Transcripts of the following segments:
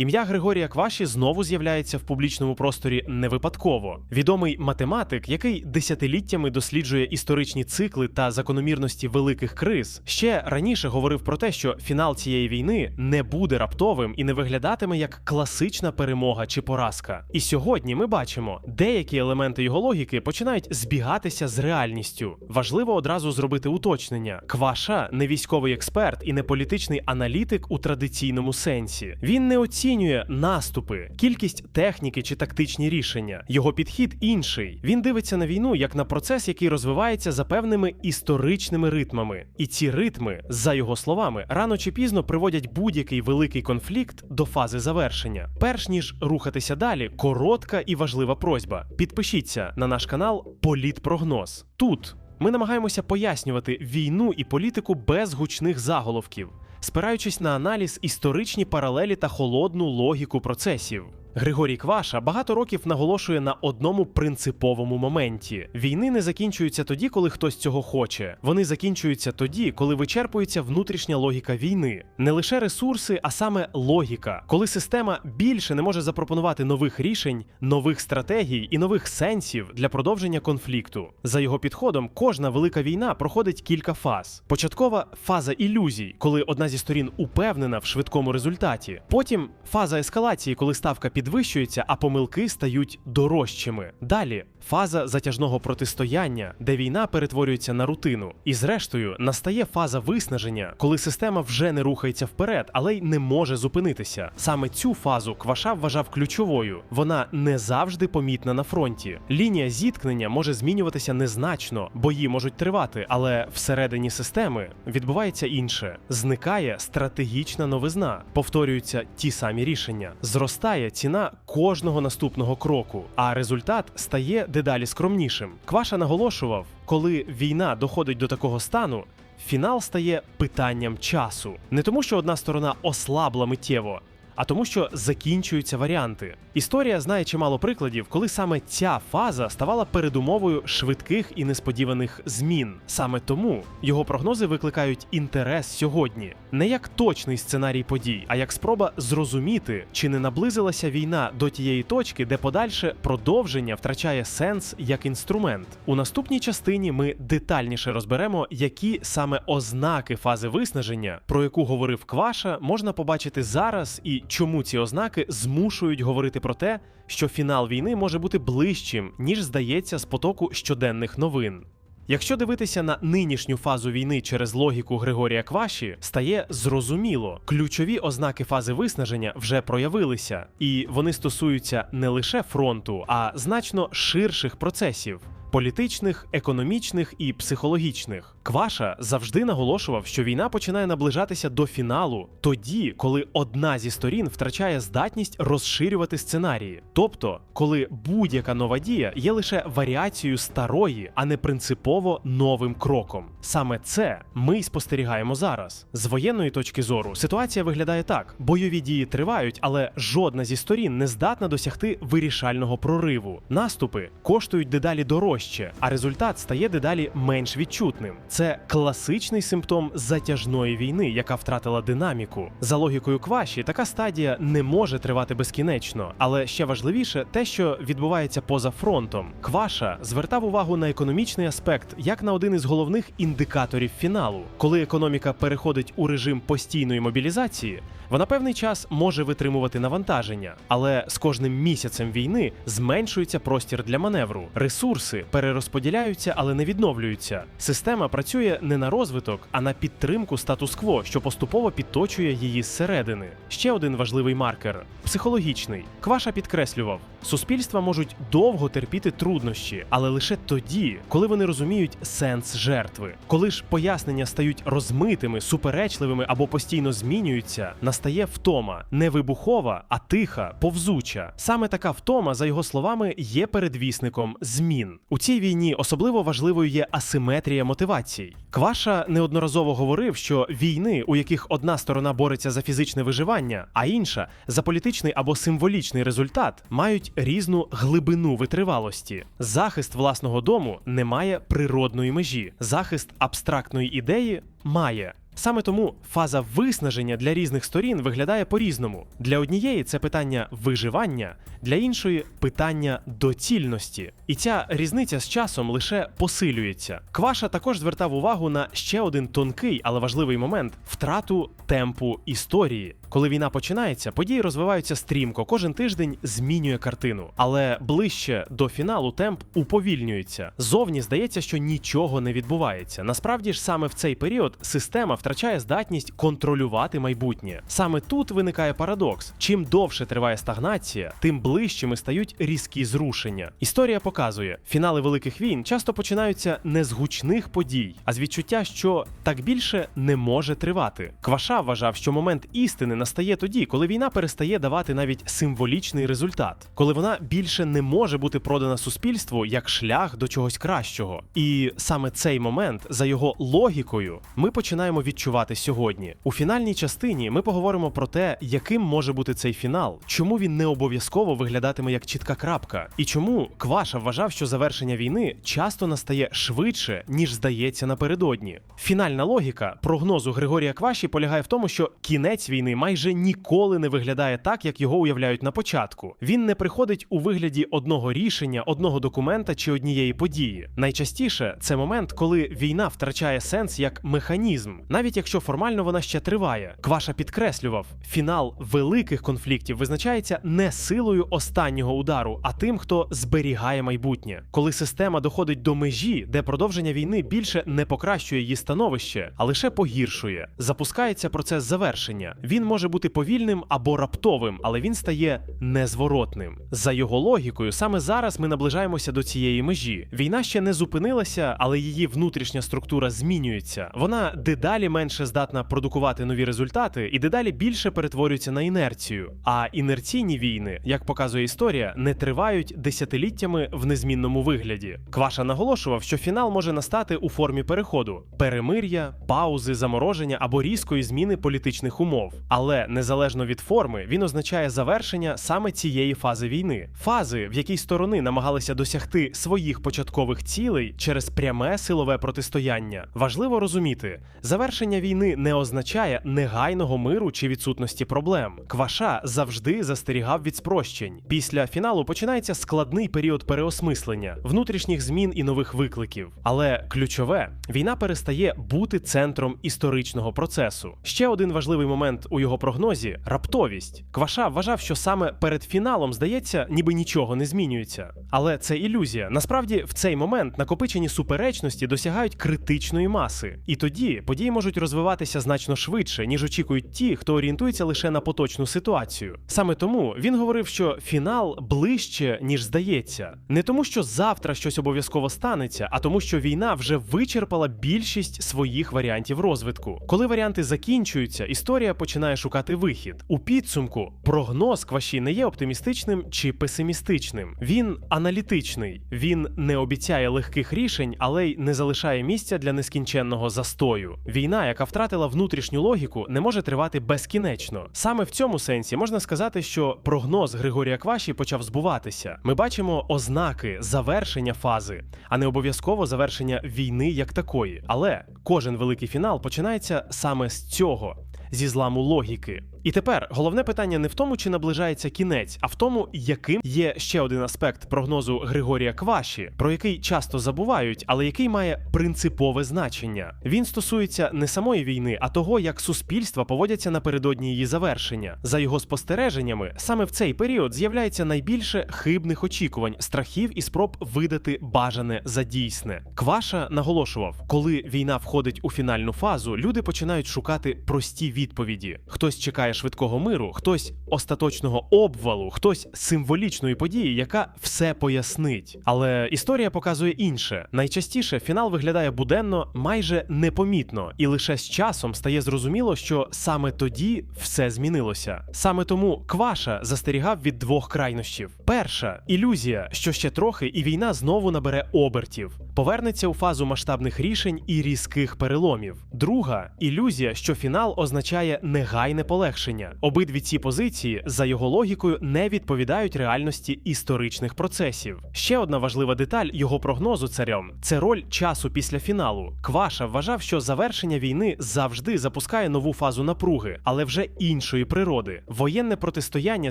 Ім'я Григорія Кваші знову з'являється в публічному просторі не випадково. Відомий математик, який десятиліттями досліджує історичні цикли та закономірності великих криз, ще раніше говорив про те, що фінал цієї війни не буде раптовим і не виглядатиме як класична перемога чи поразка. І сьогодні ми бачимо, деякі елементи його логіки починають збігатися з реальністю. Важливо одразу зробити уточнення: Кваша не військовий експерт і не політичний аналітик у традиційному сенсі. Він не оцінює наступи, кількість техніки чи тактичні рішення. Його підхід інший. Він дивиться на війну як на процес, який розвивається за певними історичними ритмами. І ці ритми, за його словами, рано чи пізно приводять будь-який великий конфлікт до фази завершення. Перш ніж рухатися далі, коротка і важлива просьба. Підпишіться на наш канал Політпрогноз. Тут ми намагаємося пояснювати війну і політику без гучних заголовків, спираючись на аналіз, історичні паралелі та холодну логіку процесів. Григорій Кваша багато років наголошує на одному принциповому моменті: війни не закінчуються тоді, коли хтось цього хоче. Вони закінчуються тоді, коли вичерпується внутрішня логіка війни, не лише ресурси, а саме логіка, коли система більше не може запропонувати нових рішень, нових стратегій і нових сенсів для продовження конфлікту. За його підходом, кожна велика війна проходить кілька фаз. Початкова фаза ілюзій, коли одна зі сторін упевнена в швидкому результаті. Потім фаза ескалації, коли ставка підвищується, а помилки стають дорожчими. Далі фаза затяжного протистояння, де війна перетворюється на рутину. І зрештою настає фаза виснаження, коли система вже не рухається вперед, але й не може зупинитися. Саме цю фазу Кваша вважав ключовою. Вона не завжди помітна на фронті. Лінія зіткнення може змінюватися незначно, бої можуть тривати, але всередині системи відбувається інше. Зникає стратегічна новизна, повторюються ті самі рішення, зростає ціна кожного наступного кроку, а результат стає дедалі скромнішим. Кваша наголошував, коли війна доходить до такого стану. Фінал стає питанням часу не тому, що одна сторона ослабла миттєво, а тому, що закінчуються варіанти. Історія знає чимало прикладів, коли саме ця фаза ставала передумовою швидких і несподіваних змін. Саме тому його прогнози викликають інтерес сьогодні, не як точний сценарій подій, а як спроба зрозуміти, чи не наблизилася війна до тієї точки, де подальше продовження втрачає сенс як інструмент. У наступній частині ми детальніше розберемо, які саме ознаки фази виснаження, про яку говорив Кваша, можна побачити зараз і чому ці ознаки змушують говорити про те, що фінал війни може бути ближчим, ніж здається з потоку щоденних новин. Якщо дивитися на нинішню фазу війни через логіку Григорія Кваші, стає зрозуміло, ключові ознаки фази виснаження вже проявилися, і вони стосуються не лише фронту, а значно ширших процесів. Політичних, економічних і психологічних Кваша завжди наголошував, що війна починає наближатися до фіналу тоді, коли одна зі сторін втрачає здатність розширювати сценарії, тобто коли будь-яка нова дія є лише варіацією старої, а не принципово новим кроком. Саме це ми й спостерігаємо зараз. З воєнної точки зору ситуація виглядає так: бойові дії тривають, але жодна зі сторін не здатна досягти вирішального прориву. Наступи коштують дедалі дорожче, а результат стає дедалі менш відчутним. Це класичний симптом затяжної війни, яка втратила динаміку. За логікою Кваші, така стадія не може тривати безкінечно, але ще важливіше те, що відбувається поза фронтом. Кваша звертав увагу на економічний аспект як на один із головних індикаторів фіналу. Коли економіка переходить у режим постійної мобілізації, вона певний час може витримувати навантаження, але з кожним місяцем війни зменшується простір для маневру. Ресурси перерозподіляються, але не відновлюються. Система працює не на розвиток, а на підтримку статус-кво, що поступово підточує її зсередини. Ще один важливий маркер психологічний. Кваша підкреслював, суспільства можуть довго терпіти труднощі, але лише тоді, коли вони розуміють сенс жертви. Коли ж пояснення стають розмитими, суперечливими або постійно змінюються, настає втома не вибухова, а тиха, повзуча. Саме така втома, за його словами, є передвісником змін. У цій війні особливо важливою є асиметрія мотивацій. Кваша неодноразово говорив, що війни, у яких одна сторона бореться за фізичне виживання, а інша за політичний або символічний результат, мають різну глибину витривалості. Захист власного дому не має природної межі. Захист абстрактної ідеї має. Саме тому фаза виснаження для різних сторін виглядає по-різному. Для однієї це питання виживання, для іншої питання доцільності. І ця різниця з часом лише посилюється. Кваша також звертав увагу на ще один тонкий, але важливий момент втрату темпу історії. Коли війна починається, події розвиваються стрімко, кожен тиждень змінює картину. Але ближче до фіналу темп уповільнюється. Зовні здається, що нічого не відбувається. Насправді ж саме в цей період система втрачає здатність контролювати майбутнє. Саме тут виникає парадокс: чим довше триває стагнація, тим ближчими стають різкі зрушення. Історія показує, фінали великих війн часто починаються не з гучних подій, а з відчуття, що так більше не може тривати. Кваша вважав, що момент істини настає тоді, коли війна перестає давати навіть символічний результат, коли вона більше не може бути продана суспільству як шлях до чогось кращого. І саме цей момент, за його логікою, ми починаємо відчувати сьогодні. У фінальній частині ми поговоримо про те, яким може бути цей фінал, чому він не обов'язково виглядатиме як чітка крапка, і чому Кваша вважав, що завершення війни часто настає швидше, ніж здається напередодні. Фінальна логіка прогнозу Григорія Кваші полягає в тому, що кінець війни майже ніколи не виглядає так, як його уявляють на початку. Він не приходить у вигляді одного рішення, одного документа чи однієї події. Найчастіше це момент, коли війна втрачає сенс як механізм, навіть якщо формально вона ще триває. Кваша підкреслював, фінал великих конфліктів визначається не силою останнього удару, а тим, хто зберігає майбутнє. Коли система доходить до межі, де продовження війни більше не покращує її становище, а лише погіршує. Запускається процес завершення. Він може бути повільним або раптовим, але він стає незворотним. За його логікою, саме зараз ми наближаємося до цієї межі. Війна ще не зупинилася, але її внутрішня структура змінюється. Вона дедалі менше здатна продукувати нові результати і дедалі більше перетворюється на інерцію. А інерційні війни, як показує історія, не тривають десятиліттями в незмінному вигляді. Кваша наголошував, що фінал може настати у формі переходу: перемир'я, паузи, замороження або різкої зміни політичних умов. Але незалежно від форми, він означає завершення саме цієї фази війни, фази, в якій сторони намагалися досягти своїх початкових цілей через пряме силове протистояння. Важливо розуміти, завершення війни не означає негайного миру чи відсутності проблем. Кваша завжди застерігав від спрощень. Після фіналу починається складний період переосмислення, внутрішніх змін і нових викликів. Але ключове війна перестає бути центром історичного процесу. Ще один важливий момент у його прогнозі раптовість. Кваша вважав, що саме перед фіналом здається, ніби нічого не змінюється. Але це ілюзія. Насправді, в цей момент накопичені суперечності досягають критичної маси, і тоді події можуть розвиватися значно швидше, ніж очікують ті, хто орієнтується лише на поточну ситуацію. Саме тому він говорив, що фінал ближче, ніж здається, не тому, що завтра щось обов'язково станеться, а тому, що війна вже вичерпала більшість своїх варіантів розвитку. Коли варіанти закінчуються, історія починає шукати вихід. У підсумку прогноз Кваші не є оптимістичним чи песимістичним. Він аналітичний. Він не обіцяє легких рішень, але й не залишає місця для нескінченного застою. Війна, яка втратила внутрішню логіку, не може тривати безкінечно. Саме в цьому сенсі можна сказати, що прогноз Григорія Кваші почав збуватися. Ми бачимо ознаки завершення фази, а не обов'язково завершення війни як такої. Але кожен великий фінал починається саме з цього. Зі зламу логіки. І тепер головне питання не в тому, чи наближається кінець, а в тому, яким є ще один аспект прогнозу Григорія Кваші, про який часто забувають, але який має принципове значення. Він стосується не самої війни, а того, як суспільства поводяться напередодні її завершення. За його спостереженнями, саме в цей період з'являється найбільше хибних очікувань, страхів і спроб видати бажане за дійсне. Кваша наголошував, коли війна входить у фінальну фазу, люди починають шукати прості відповіді. Хтось чекає швидкого миру, хтось остаточного обвалу, хтось символічної події, яка все пояснить. Але історія показує інше. Найчастіше фінал виглядає буденно, майже непомітно, і лише з часом стає зрозуміло, що саме тоді все змінилося. Саме тому Кваша застерігав від двох крайнощів: перша ілюзія, що ще трохи, і війна знову набере обертів. Повернеться у фазу масштабних рішень і різких переломів. Друга ілюзія, що фінал означає негайне полегшення. Обидві ці позиції, за його логікою, не відповідають реальності історичних процесів. Ще одна важлива деталь його прогнозу царем це роль часу після фіналу. Кваша вважав, що завершення війни завжди запускає нову фазу напруги, але вже іншої природи. Воєнне протистояння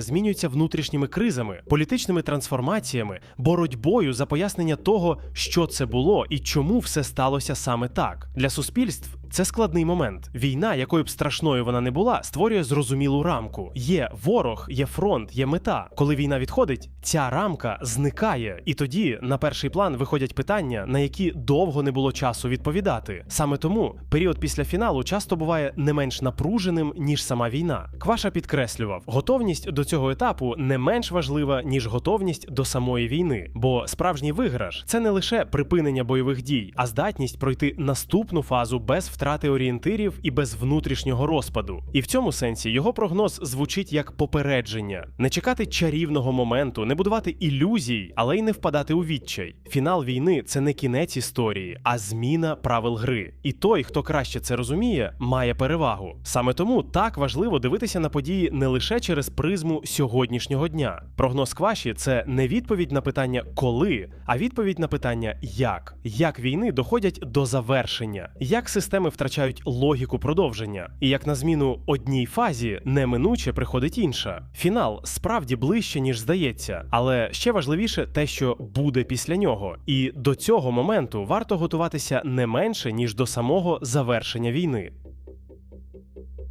змінюється внутрішніми кризами, політичними трансформаціями, боротьбою за пояснення того, що це було і чому все сталося саме так. Для суспільств це складний момент. Війна, якою б страшною вона не була, створює зрозумілу рамку. Є ворог, є фронт, є мета. Коли війна відходить, ця рамка зникає, і тоді на перший план виходять питання, на які довго не було часу відповідати. Саме тому період після фіналу часто буває не менш напруженим ніж сама війна. Кваша підкреслював, готовність до цього етапу не менш важлива ніж готовність до самої війни, бо справжній виграш це не лише припинення бойових дій, а здатність пройти наступну фазу без втрати орієнтирів і без внутрішнього розпаду. І в цьому сенсі його прогноз звучить як попередження: не чекати чарівного моменту, не будувати ілюзій, але й не впадати у відчай. Фінал війни це не кінець історії, а зміна правил гри. І той, хто краще це розуміє, має перевагу. Саме тому так важливо дивитися на події не лише через призму сьогоднішнього дня. Прогноз Кваші це не відповідь на питання коли, а відповідь на питання як. Як війни доходять до завершення, як системи втрачають логіку продовження, і як на зміну одній фазі неминуче приходить інша. Фінал справді ближче, ніж здається, але ще важливіше те, що буде після нього. І до цього моменту варто готуватися не менше ніж до самого завершення війни.